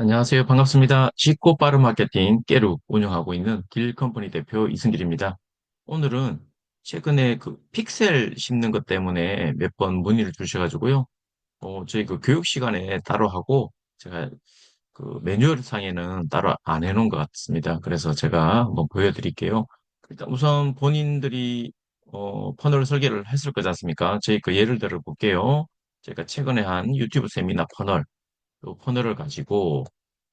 안녕하세요. 반갑습니다. 쉽고 빠른 마케팅 깨루 운영하고 있는 길 컴퍼니 대표 이승길입니다. 오늘은 최근에 그 픽셀 심는 것 때문에 몇 번 문의를 주셔가지고요. 어, 저희 그 교육 시간에 따로 하고 제가 그 매뉴얼 상에는 따로 안 해놓은 것 같습니다. 그래서 제가 한번 보여드릴게요. 일단 우선 본인들이 어, 퍼널 설계를 했을 거지 않습니까? 저희 그 예를 들어 볼게요. 제가 최근에 한 유튜브 세미나 퍼널 요 퍼널을 가지고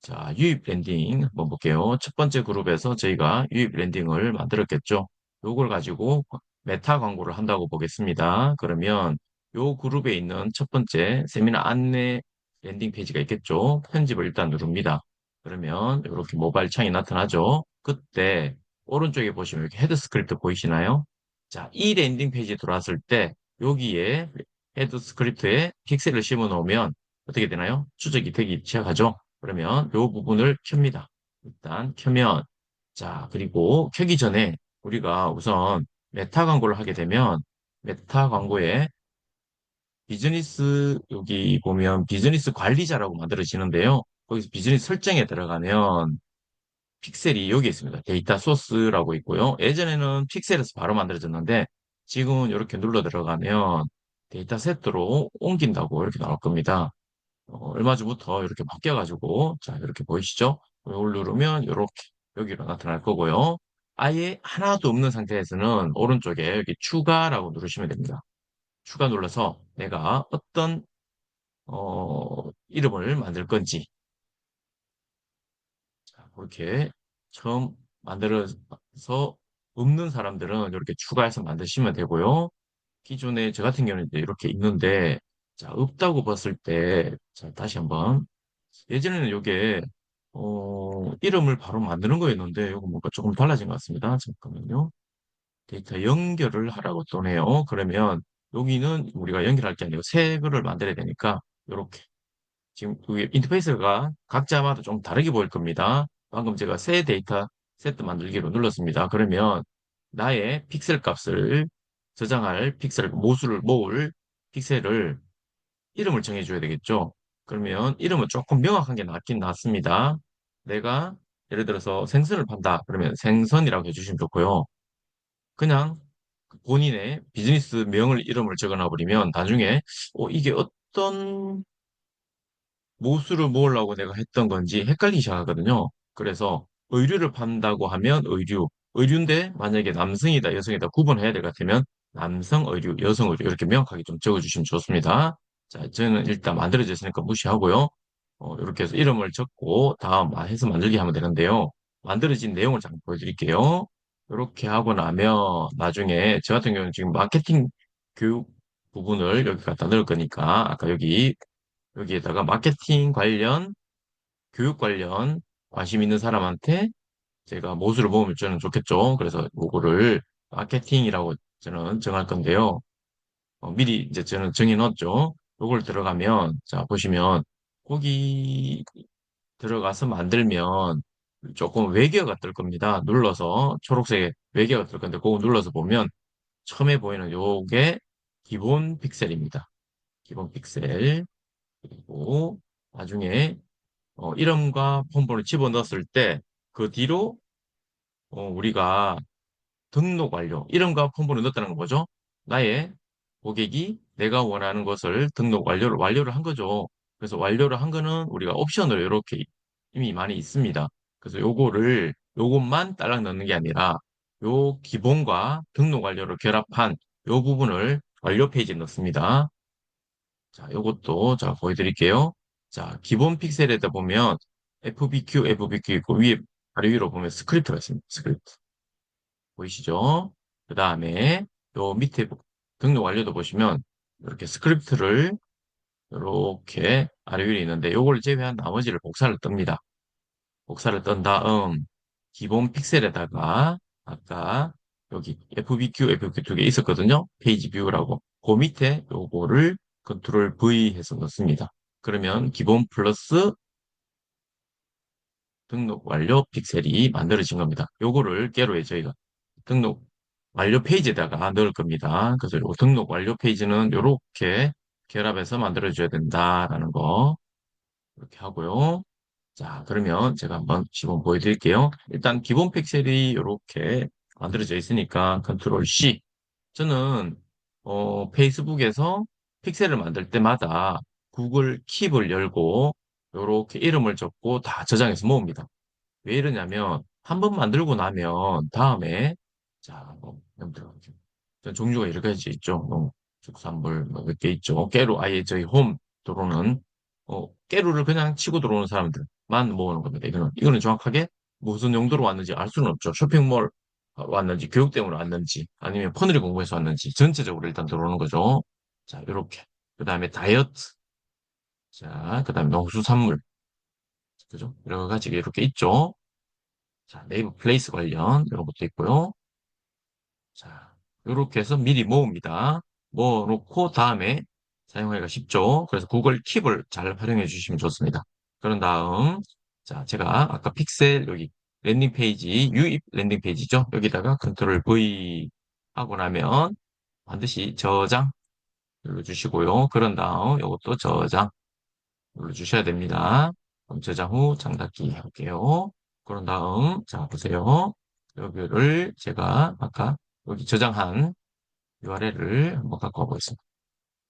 자, 유입 랜딩 한번 볼게요. 첫 번째 그룹에서 저희가 유입 랜딩을 만들었겠죠. 요걸 가지고 메타 광고를 한다고 보겠습니다. 그러면 요 그룹에 있는 첫 번째 세미나 안내 랜딩 페이지가 있겠죠. 편집을 일단 누릅니다. 그러면 이렇게 모바일 창이 나타나죠. 그때 오른쪽에 보시면 이렇게 헤드 스크립트 보이시나요? 자, 이 랜딩 페이지 들어왔을 때 여기에 헤드 스크립트에 픽셀을 심어 놓으면 어떻게 되나요? 추적이 되기 시작하죠. 그러면 이 부분을 켭니다. 일단 켜면 자 그리고 켜기 전에 우리가 우선 메타 광고를 하게 되면 메타 광고에 비즈니스 여기 보면 비즈니스 관리자라고 만들어지는데요. 거기서 비즈니스 설정에 들어가면 픽셀이 여기 있습니다. 데이터 소스라고 있고요. 예전에는 픽셀에서 바로 만들어졌는데 지금은 이렇게 눌러 들어가면 데이터 세트로 옮긴다고 이렇게 나올 겁니다. 어, 얼마 전부터 이렇게 바뀌어가지고, 자, 이렇게 보이시죠? 이걸 누르면 이렇게 여기로 나타날 거고요. 아예 하나도 없는 상태에서는 오른쪽에 여기 추가라고 누르시면 됩니다. 추가 눌러서 내가 어떤, 어, 이름을 만들 건지, 자, 그렇게 처음 만들어서 없는 사람들은 이렇게 추가해서 만드시면 되고요. 기존에 저 같은 경우는 이렇게 있는데, 자, 없다고 봤을 때, 자, 다시 한번 예전에는 이게 어, 이름을 바로 만드는 거였는데 이거 뭔가 조금 달라진 것 같습니다. 잠깐만요. 데이터 연결을 하라고 또네요. 그러면 여기는 우리가 연결할 게 아니고 새 거를 만들어야 되니까 이렇게 지금 그게 인터페이스가 각자마다 좀 다르게 보일 겁니다. 방금 제가 새 데이터 세트 만들기로 눌렀습니다. 그러면 나의 픽셀 값을 저장할 픽셀 모수를 모을 픽셀을 이름을 정해줘야 되겠죠. 그러면 이름은 조금 명확한 게 낫긴 낫습니다. 내가 예를 들어서 생선을 판다. 그러면 생선이라고 해주시면 좋고요. 그냥 본인의 비즈니스 명을 이름을 적어놔 버리면 나중에 어, 이게 어떤 모수를 모으려고 내가 했던 건지 헷갈리기 시작하거든요. 그래서 의류를 판다고 하면 의류, 의류인데 만약에 남성이다, 여성이다 구분해야 될 것 같으면 남성 의류, 여성 의류 이렇게 명확하게 좀 적어주시면 좋습니다. 자, 저는 일단 만들어졌으니까 무시하고요. 어, 이렇게 해서 이름을 적고 다음 해서 만들기 하면 되는데요. 만들어진 내용을 잠깐 보여드릴게요. 이렇게 하고 나면 나중에 저 같은 경우는 지금 마케팅 교육 부분을 여기 갖다 넣을 거니까 아까 여기 여기에다가 마케팅 관련, 교육 관련 관심 있는 사람한테 제가 모수를 모으면 저는 좋겠죠. 그래서 요거를 마케팅이라고 저는 정할 건데요. 어, 미리 이제 저는 정해 놓았죠. 요걸 들어가면, 자, 보시면, 거기 들어가서 만들면 조금 외계어가 뜰 겁니다. 눌러서 초록색 외계어가 뜰 건데, 그거 눌러서 보면 처음에 보이는 요게 기본 픽셀입니다. 기본 픽셀. 그리고 나중에 어, 이름과 폰번호를 집어넣었을 때 그 뒤로 어, 우리가 등록 완료, 이름과 폰번호를 넣었다는 거 뭐죠? 나의 고객이 내가 원하는 것을 등록 완료를 완료를 한 거죠. 그래서 완료를 한 거는 우리가 옵션으로 이렇게 이미 많이 있습니다. 그래서 요거를 요것만 딸랑 넣는 게 아니라 요 기본과 등록 완료를 결합한 요 부분을 완료 페이지에 넣습니다. 자, 요것도 자 보여드릴게요. 자, 기본 픽셀에다 보면 FBQ, FBQ 있고 위에 아래 위로 보면 스크립트가 있습니다. 스크립트 보이시죠? 그 다음에 요 밑에 등록 완료도 보시면 이렇게 스크립트를 이렇게 아래 위에 있는데 요걸 제외한 나머지를 복사를 뜹니다. 복사를 뜬 다음 기본 픽셀에다가 아까 여기 FBQ, FBQ 두 개 있었거든요. 페이지 뷰라고. 그 밑에 요거를 컨트롤 V 해서 넣습니다. 그러면 기본 플러스 등록 완료 픽셀이 만들어진 겁니다. 요거를 깨로에 저희가 등록 완료 페이지에다가 넣을 겁니다. 그래서 요 등록 완료 페이지는 이렇게 결합해서 만들어줘야 된다라는 거 이렇게 하고요. 자, 그러면 제가 한번 시범 보여드릴게요. 일단 기본 픽셀이 이렇게 만들어져 있으니까 컨트롤 C. 저는 어, 페이스북에서 픽셀을 만들 때마다 구글 킵을 열고 이렇게 이름을 적고 다 저장해서 모읍니다. 왜 이러냐면 한 번 만들고 나면 다음에 자, 뭐, 전 종류가 여러 가지 있죠. 뭐, 축산물 뭐 몇개 있죠. 깨로 아예 저희 홈 들어오는 어, 깨루를 그냥 치고 들어오는 사람들만 모으는 겁니다. 이거는 이거는 정확하게 무슨 용도로 왔는지 알 수는 없죠. 쇼핑몰 왔는지 교육 때문에 왔는지 아니면 퍼즐이 공부해서 왔는지 전체적으로 일단 들어오는 거죠. 자, 이렇게 그 다음에 다이어트 자, 그 다음에 농수산물 그죠? 여러 가지가 이렇게 있죠. 자, 네이버 플레이스 관련 이런 것도 있고요. 자, 이렇게 해서 미리 모읍니다. 모아 놓고 다음에 사용하기가 쉽죠. 그래서 구글 킵을 잘 활용해 주시면 좋습니다. 그런 다음, 자, 제가 아까 픽셀 여기 랜딩 페이지, 유입 랜딩 페이지죠. 여기다가 컨트롤 V 하고 나면 반드시 저장 눌러주시고요. 그런 다음 이것도 저장 눌러주셔야 됩니다. 그럼 저장 후 장닫기 할게요. 그런 다음, 자, 보세요. 여기를 제가 아까 여기 저장한 URL을 한번 갖고 와보겠습니다.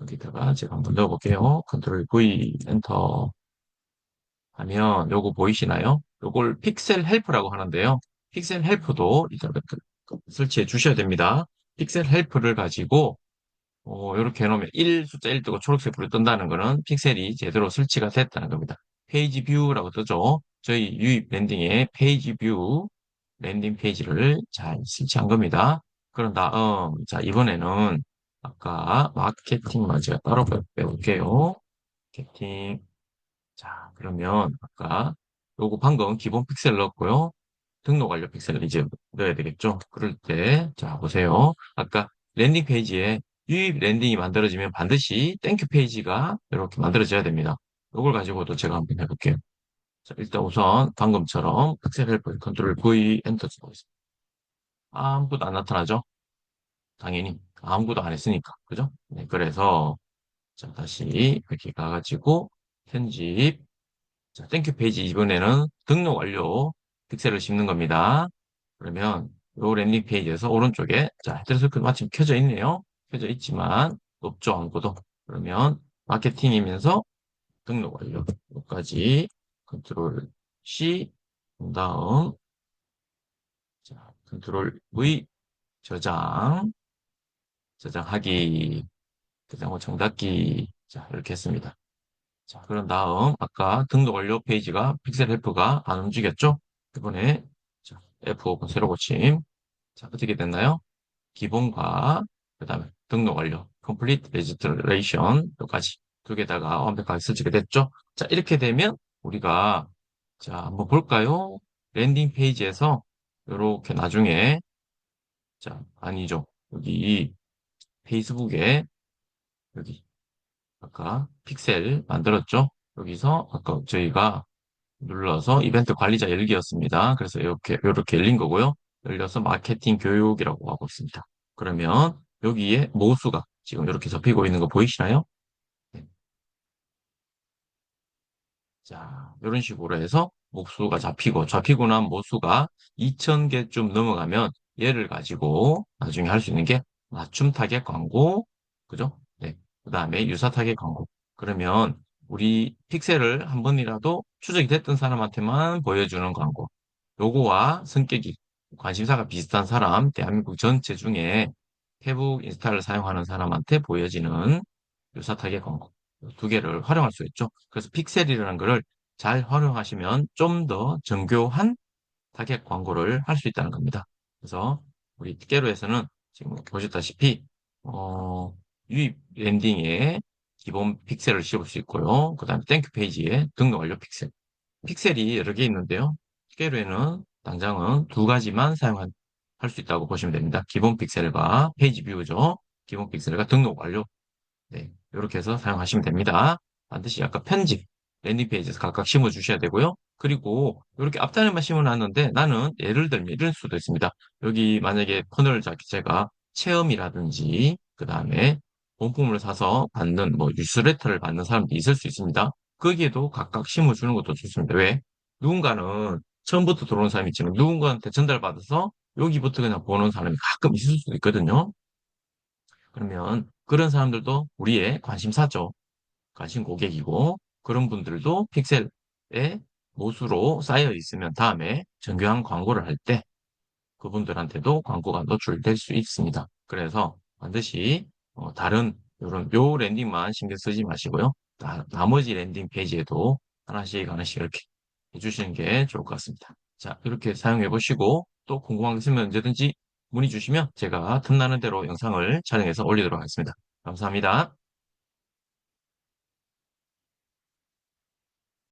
여기다가 제가 한번 넣어볼게요. 컨트롤 V, 엔터 하면 요거 보이시나요? 요걸 픽셀 헬프라고 하는데요. 픽셀 헬프도 설치해 주셔야 됩니다. 픽셀 헬프를 가지고 어, 이렇게 해놓으면 1 숫자 1 뜨고 초록색 불이 뜬다는 거는 픽셀이 제대로 설치가 됐다는 겁니다. 페이지 뷰라고 뜨죠. 저희 유입 랜딩에 페이지 뷰 랜딩 페이지를 잘 설치한 겁니다. 그런 다음, 자, 이번에는 아까 마케팅만 제가 따로 빼볼게요. 마케팅. 자, 그러면 아까 요거 방금 기본 픽셀 넣었고요. 등록 완료 픽셀을 이제 넣어야 되겠죠. 그럴 때, 자, 보세요. 아까 랜딩 페이지에 유입 랜딩이 만들어지면 반드시 땡큐 페이지가 이렇게 만들어져야 됩니다. 이걸 가지고도 제가 한번 해볼게요. 자, 일단 우선 방금처럼 픽셀 헬프 컨트롤 V 엔터 쳐보겠습니다. 아무것도 안 나타나죠? 당연히 아무것도 안 했으니까 그죠? 네, 그래서 자 다시 이렇게 가가지고 편집 자 땡큐 페이지 이번에는 등록 완료 픽셀을 씹는 겁니다. 그러면 요 랜딩 페이지에서 오른쪽에 자 헤드서클 마침 켜져 있네요. 켜져 있지만 높죠 않고도 그러면 마케팅이면서 등록 완료 여기까지 컨트롤 C 그 다음 자 컨트롤 V 저장 저장하기 저장 후 정닫기 자 이렇게 했습니다. 자 그런 다음 아까 등록 완료 페이지가 픽셀 헬프가 안 움직였죠? 이번에 자, F5번 새로 고침 자 어떻게 됐나요? 기본과 그 다음에 등록 완료 complete registration 여기까지 두 개다가 완벽하게 설치가 됐죠? 자 이렇게 되면 우리가 자 한번 볼까요? 랜딩 페이지에서 이렇게 나중에 자 아니죠 여기 페이스북에 여기 아까 픽셀 만들었죠? 여기서 아까 저희가 눌러서 이벤트 관리자 열기였습니다. 그래서 이렇게 이렇게 열린 거고요. 열려서 마케팅 교육이라고 하고 있습니다. 그러면 여기에 모수가 지금 이렇게 접히고 있는 거 보이시나요? 네. 자, 이런 식으로 해서 목수가 잡히고 잡히고 난 모수가 2,000개쯤 넘어가면 얘를 가지고 나중에 할 수 있는 게 맞춤 타겟 광고, 그죠? 네. 그 다음에 유사 타겟 광고. 그러면 우리 픽셀을 한 번이라도 추적이 됐던 사람한테만 보여주는 광고. 요거와 성격이 관심사가 비슷한 사람, 대한민국 전체 중에 페북, 인스타를 사용하는 사람한테 보여지는 유사 타겟 광고. 두 개를 활용할 수 있죠. 그래서 픽셀이라는 것을 잘 활용하시면 좀 더 정교한 타겟 광고를 할 수 있다는 겁니다. 그래서 우리 깨로에서는 지금 보셨다시피 어, 유입 랜딩에 기본 픽셀을 씌울 수 있고요. 그 다음에 땡큐 페이지에 등록 완료 픽셀. 픽셀이 여러 개 있는데요. 깨로에는 당장은 두 가지만 사용할 수 있다고 보시면 됩니다. 기본 픽셀과 페이지 뷰죠. 기본 픽셀과 등록 완료. 네, 이렇게 해서 사용하시면 됩니다. 반드시 아까 편집, 랜딩 페이지에서 각각 심어 주셔야 되고요. 그리고 이렇게 앞단에만 심어놨는데 나는 예를 들면 이럴 수도 있습니다. 여기 만약에 폰을 제가 체험이라든지 그 다음에 본품을 사서 받는 뭐 뉴스레터를 받는 사람도 있을 수 있습니다. 거기에도 각각 심어주는 것도 좋습니다. 왜? 누군가는 처음부터 들어오는 사람이 있지만 누군가한테 전달받아서 여기부터 그냥 보는 사람이 가끔 있을 수도 있거든요. 그러면 그런 사람들도 우리의 관심사죠. 관심 고객이고 그런 분들도 픽셀에 모수로 쌓여 있으면 다음에 정교한 광고를 할 때 그분들한테도 광고가 노출될 수 있습니다. 그래서 반드시 어, 다른 이런 요 랜딩만 신경 쓰지 마시고요. 나, 나머지 랜딩 페이지에도 하나씩 하나씩 이렇게 해주시는 게 좋을 것 같습니다. 자, 이렇게 사용해 보시고 또 궁금한 게 있으면 언제든지 문의 주시면 제가 틈나는 대로 영상을 촬영해서 올리도록 하겠습니다. 감사합니다.